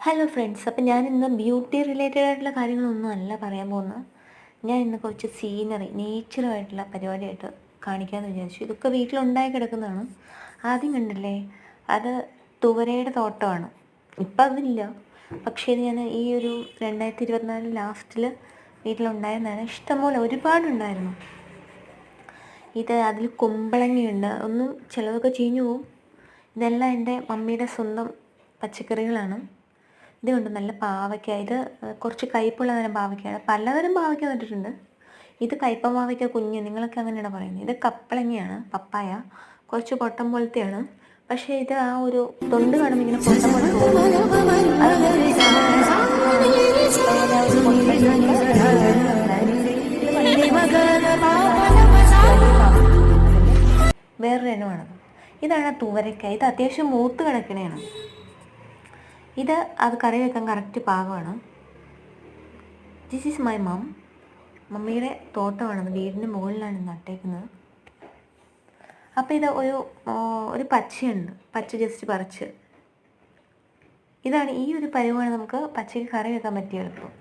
Hello friends അപ്പം ഞാൻ ഇന്ന് ബ്യൂട്ടി റിലേറ്റഡ് ആയിട്ടുള്ള കാര്യങ്ങളൊന്നും അല്ല പറയാൻ പോകുന്നത്. ഞാൻ ഇന്ന് കുറച്ച് സീനറി നേച്ചറുമായിട്ടുള്ള പരിപാടിയായിട്ട് കാണിക്കാമെന്ന് വിചാരിച്ചു. ഇതൊക്കെ വീട്ടിലുണ്ടായി കിടക്കുന്നതാണ്. ആദ്യം കണ്ടില്ലേ അത് തുവരയുടെ തോട്ടമാണ്. ഇപ്പം അതില്ല. പക്ഷേ ഞാൻ ഈ ഒരു രണ്ടായിരത്തി ഇരുപത്തിനാല് ലാസ്റ്റിൽ വീട്ടിലുണ്ടായിരുന്നതാണ്. ഇഷ്ടംപോലെ ഒരുപാടുണ്ടായിരുന്നു. ഇത് അതിൽ കുമ്പളങ്ങയുണ്ട്. ഒന്നും ചിലതൊക്കെ ചീഞ്ഞു പോവും. ഇതെല്ലാം എന്റെ മമ്മിയുടെ സ്വന്തം പച്ചക്കറികളാണ്. ഇതുകൊണ്ട് നല്ല പാവയ്ക്ക. ഇത് കുറച്ച് കയ്പുള്ള തരം പാവയ്ക്കയാണ്. പലതരം പാവയ്ക്ക നട്ടിട്ടുണ്ട് ഇത് കയ്പ പാവയ്ക്ക കുഞ്ഞ് നിങ്ങളൊക്കെ അങ്ങനെയാണ് പറയുന്നത്? ഇത് കപ്പളങ്ങയാണ് പപ്പായ. കുറച്ച് പൊട്ടം പോലത്തെയാണ്. പക്ഷേ ഇത് ആ ഒരു തൊണ്ട് കാണുമ്പോൾ ഇങ്ങനെ പൊട്ടം വേറൊരു ഇനമാണത്. ഇതാണ് തൂവരക്ക ഇത് അത്യാവശ്യം മൂത്ത് കിടക്കണയാണ്. ഇത് അത് കറി വെക്കാൻ കറക്റ്റ് പാകമാണ്. ദിസ് ഈസ് മൈ മം മമ്മിയുടെ തോട്ടമാണ്. വീടിന്റെ മുകളിലാണ് നട്ടേക്കുന്നത്. അപ്പോൾ ഇത് ഒരു ഒരു പച്ചയുണ്ട്. പച്ച ജസ്റ്റ് പറിച്ച്. ഇതാണ് ഈ ഒരു പരിവാണ് നമുക്ക് പച്ചയ്ക്ക് കറി വെക്കാൻ പറ്റിയ എളുപ്പം.